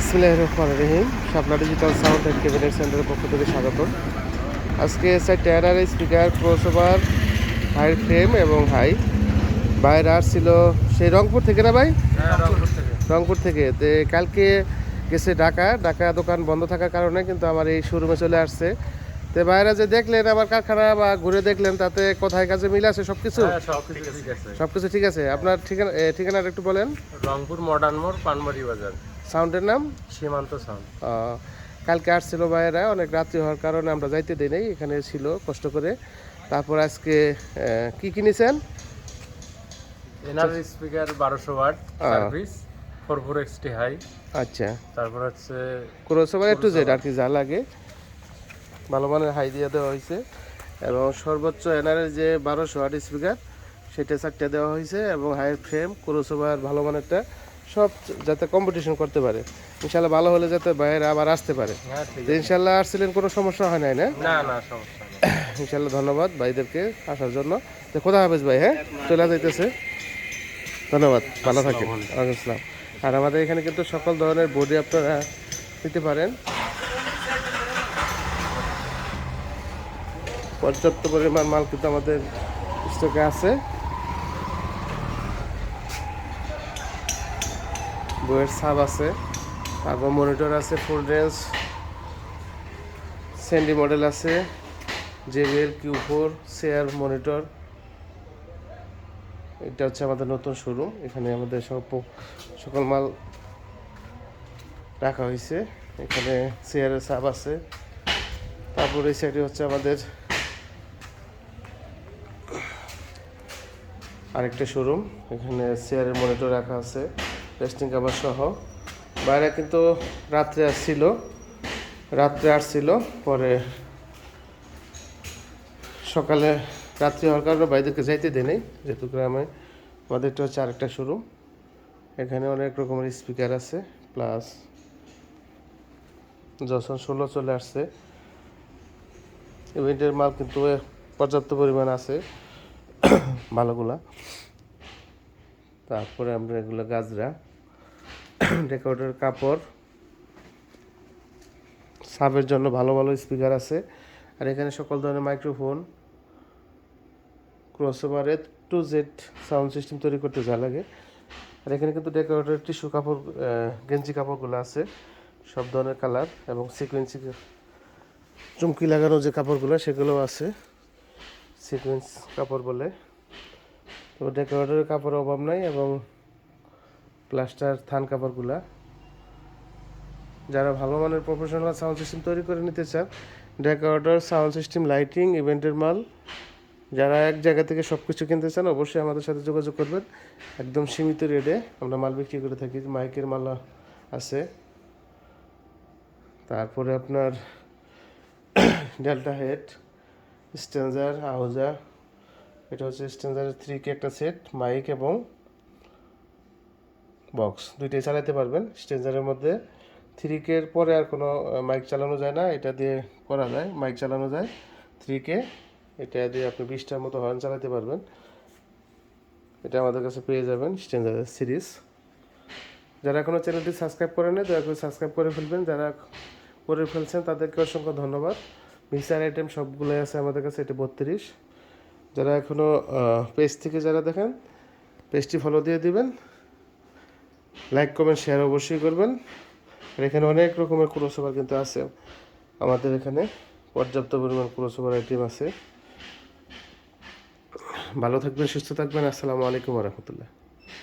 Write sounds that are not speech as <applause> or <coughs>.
ইসমিল্লাহ রহমান রহিম। Shapla digital sound and cabinet সেন্টারের পক্ষ থেকে স্বাগত। আজকে চারটে এরার স্পিকার ক্রসওভার হাই ফ্রেম এবং হাই বাইরে আসছিল সেই রংপুর থেকে না ভাই? রংপুর থেকে। তো কালকে গেছে ঢাকা। ঢাকা দোকান বন্ধ থাকার কারণে কিন্তু আমার এই শোরুমে চলে আসছে। তো বাইরে যে দেখলেন আমার কারখানা বা ঘুরে দেখলেন তাতে কোথায় কাজে মিল আছে সব কিছু হ্যাঁ সব কিছু ঠিক আছে। আপনার ঠিকানা ঠিকানাটা একটু বলেন। রংপুর মডার্ন মোড় পানবাড়ি বাজার। সাউন্ডের নাম? সীমান্ত সাউন্ড। কালকে আসছিল ভাইয়েরা অনেক রাত্রি হওয়ার কারণে আমরা যাইতে দিই নাই এখানে ছিল কষ্ট করে। তারপর আজকে কি কিনেছেন? এনার স্পিকার বারোশো watt service four four XT high. আচ্ছা। তারপর হচ্ছে ক্রোসোভার একটু জেড আর কি যা লাগে। ভালো মানের হাই দিয়ে দেওয়া হয়েছে। এবং সর্বোচ্চ এনআরের যে বারোশো ওয়াট স্পিকার সেটা চারটে দেওয়া হয়েছে এবং হাইয়ের ফ্রেম ক্রোসোভার ভালো মানেরটা। সব যাতে কম্পিটিশন করতে পারে। ইনশাল্লাহ ভালো হলে যাতে বাইরে আবার আসতে পারে। হ্যাঁ ইনশাল্লাহ আসছিলেন কোনো সমস্যা হয় নাই না? না না সমস্যা <coughs> ইনশাল্লাহ ধন্যবাদ ভাইদেরকে আসার জন্য। তো কোথা হাফেজ ভাই হ্যাঁ? চলে যাইতেছে। ধন্যবাদ ভালো থাকেন। ওয়ালাইকুম আসসালাম। আর আমাদের এখানে কিন্তু সকল ধরনের বডি আপনারা নিতে পারেন। পর্যাপ্ত পরিমাণ মাল কিন্তু আমাদের স্টকে আছে। বইয়ের সাব আছে, তারপর মনিটর আছে ফুল রেঞ্জ স্যান্ডি মডেল আছে জেবিএল কিউ ফোর চেয়ার মনিটর এটা হচ্ছে আমাদের নতুন শোরুম এখানে আমাদের সব সকল মাল রাখা হয়েছে। এখানে চেয়ারের সাব আছে। তারপর এই সাইডে হচ্ছে আমাদের আরেকটা শোরুম এখানে চেয়ারের মনিটর রাখা আছে। রেস্টিং কাভার সহ। বাইরে কিন্তু রাত্রে আসছিল। রাত্রে আসছিল, পরে সকালে রাত্রি হওয়ার কারণে বাইরেকে যাইতে দেয় নেই যেহেতু গ্রামে আমাদেরটা হচ্ছে আরেকটা শোরুম এখানে অনেক রকমের স্পিকার আছে প্লাস যখন ষোলো চলে আসছে। ইভেন্টের মাল কিন্তু পর্যাপ্ত পরিমাণ আছে ভালোগুলা তারপরে আমরা এগুলো গাজরা <clears throat> রেকর্ডের কাপড়। সাবের জন্য ভালো ভালো স্পিকার আছে। আর এখানে সকল ধরনের microphone crossover A to Z sound system তৈরি করতে যা লাগে। আর এখানে কিন্তু ডেকোরেটর টিস্যু কাপড় গেঞ্জি কাপড়গুলো আছে, সব ধরনের কালার এবং সিকোয়েন্সি চুমকি লাগানো যে কাপড়গুলো সেগুলো আছে। সিকোয়েন্স কাপড় বলে। তো ডেকোরেটরের কাপড়ের অভাব নাই এবং প্লাস্টার, থান কাপড়গুলা। যারা ভালো মানের প্রফেশনাল সাউন্ড সিস্টেম তৈরি করে নিতে চান ডেকোরেটর সাউন্ড সিস্টেম লাইটিং ইভেন্টের মাল যারা এক জায়গা থেকে সব কিছু কিনতে চান, অবশ্যই আমাদের সাথে যোগাযোগ করবেন। একদম সীমিত রেটে আমরা মাল বিক্রি করে থাকি, মাইকের মাল আছে। তারপরে আপনার ডেল্টা হেড স্ট্যান্ডার আহুজা এটা হচ্ছে স্ট্যান্ডার থ্রি কে একটা সেট মাইক এবং বক্স দুইটাই চালাতে পারবেন। স্ট্যান্ডারের মধ্যে থ্রি কের পরে আর কোনো মাইক চালানো যায় না, এটা দিয়ে করা যায় মাইক চালানো যায় থ্রি কে এটা দিয়ে আপনি বিশটার মতো হর্ন চালাতে পারবেন। এটা আমাদের কাছে পেয়ে যাবেন স্ট্যান্ডার্ড সিরিজ যারা এখনও চ্যানেলটি সাবস্ক্রাইব করেন দয়া করে সাবস্ক্রাইব করে ফেলবেন। যারা করে ফেলছেন, তাদেরকে অসংখ্য ধন্যবাদ। মিক্সার আইটেম সবগুলোই আছে আমাদের কাছে, এটা বত্রিশ। যারা এখনও পেজ থেকে যারা দেখেন পেজটি ফলো দিয়ে দিবেন। লাইক কমেন্ট শেয়ার অবশ্যই করবেন। আর এখানে অনেক রকমের ক্রোসোভার কিন্তু আছে। আমাদের এখানে পর্যাপ্ত পরিমাণ ক্রোসোভার আইটেম আছে। ভালো থাকবেন, সুস্থ থাকবেন। আসসালামু আলাইকুম রহমতুল্লাহ।